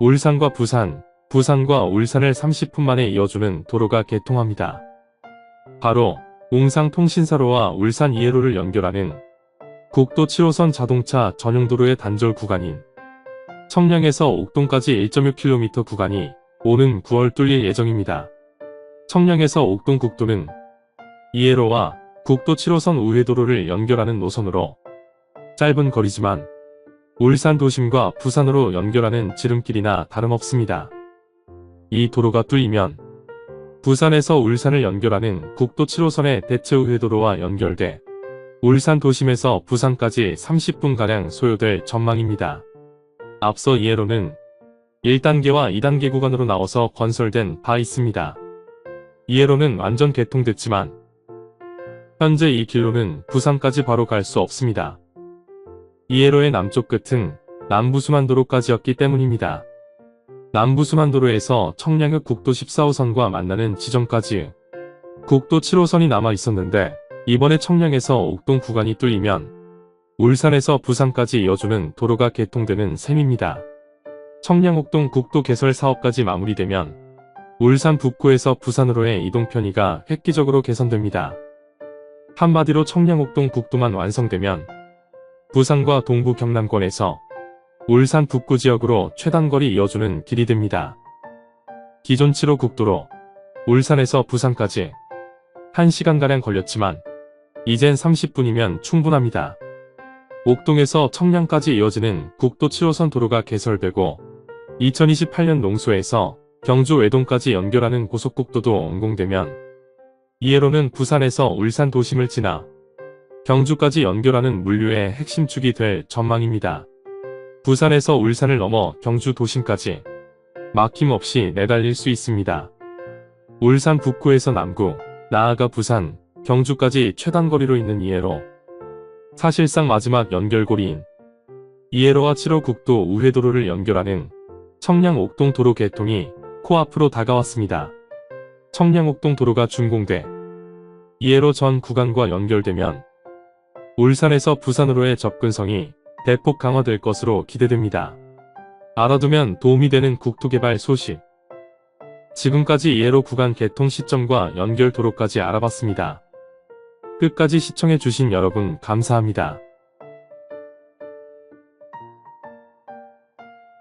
울산과 부산, 부산과 울산을 30분 만에 이어주는 도로가 개통합니다. 바로 웅상통신사로와 울산 이해로를 연결하는 국도 7호선 자동차 전용도로의 단절 구간인 청량에서 옥동까지 1.6km 구간이 오는 9월 뚫릴 예정입니다. 청량에서 옥동 국도는 이해로와 국도 7호선 우회도로를 연결하는 노선으로 짧은 거리지만 울산 도심과 부산으로 연결하는 지름길이나 다름없습니다. 이 도로가 뚫리면 부산에서 울산을 연결하는 국도 7호선의 대체 우회도로와 연결돼 울산 도심에서 부산까지 30분가량 소요될 전망입니다. 앞서 이해로는 1단계와 2단계 구간으로 나눠서 건설된 바 있습니다. 이해로는 완전 개통됐지만 현재 이 길로는 부산까지 바로 갈 수 없습니다. 이해로의 남쪽 끝은 남부수만도로까지였기 때문입니다. 남부수만도로에서 청량역 국도 14호선과 만나는 지점까지 국도 7호선이 남아 있었는데 이번에 청량에서 옥동 구간이 뚫리면 울산에서 부산까지 이어주는 도로가 개통되는 셈입니다. 청량옥동 국도 개설 사업까지 마무리되면 울산 북구에서 부산으로의 이동 편의가 획기적으로 개선됩니다. 한마디로 청량옥동 국도만 완성되면 부산과 동부 경남권에서 울산 북구 지역으로 최단거리 이어주는 길이 됩니다. 기존 7호 국도로 울산에서 부산까지 1시간가량 걸렸지만 이젠 30분이면 충분합니다. 옥동에서 청량까지 이어지는 국도 7호선 도로가 개설되고 2028년 농소에서 경주 외동까지 연결하는 고속국도도 완공되면 이해로는 부산에서 울산 도심을 지나 경주까지 연결하는 물류의 핵심 축이 될 전망입니다. 부산에서 울산을 넘어 경주 도심까지 막힘없이 내달릴 수 있습니다. 울산 북구에서 남구, 나아가 부산, 경주까지 최단거리로 있는 이해로 사실상 마지막 연결고리인 이해로와 7호 국도 우회도로를 연결하는 청량옥동 도로 개통이 코앞으로 다가왔습니다. 청량옥동 도로가 준공돼 이해로 전 구간과 연결되면 울산에서 부산으로의 접근성이 대폭 강화될 것으로 기대됩니다. 알아두면 도움이 되는 국토개발 소식 지금까지 이해로 구간 개통 시점과 연결 도로까지 알아봤습니다. 끝까지 시청해주신 여러분 감사합니다.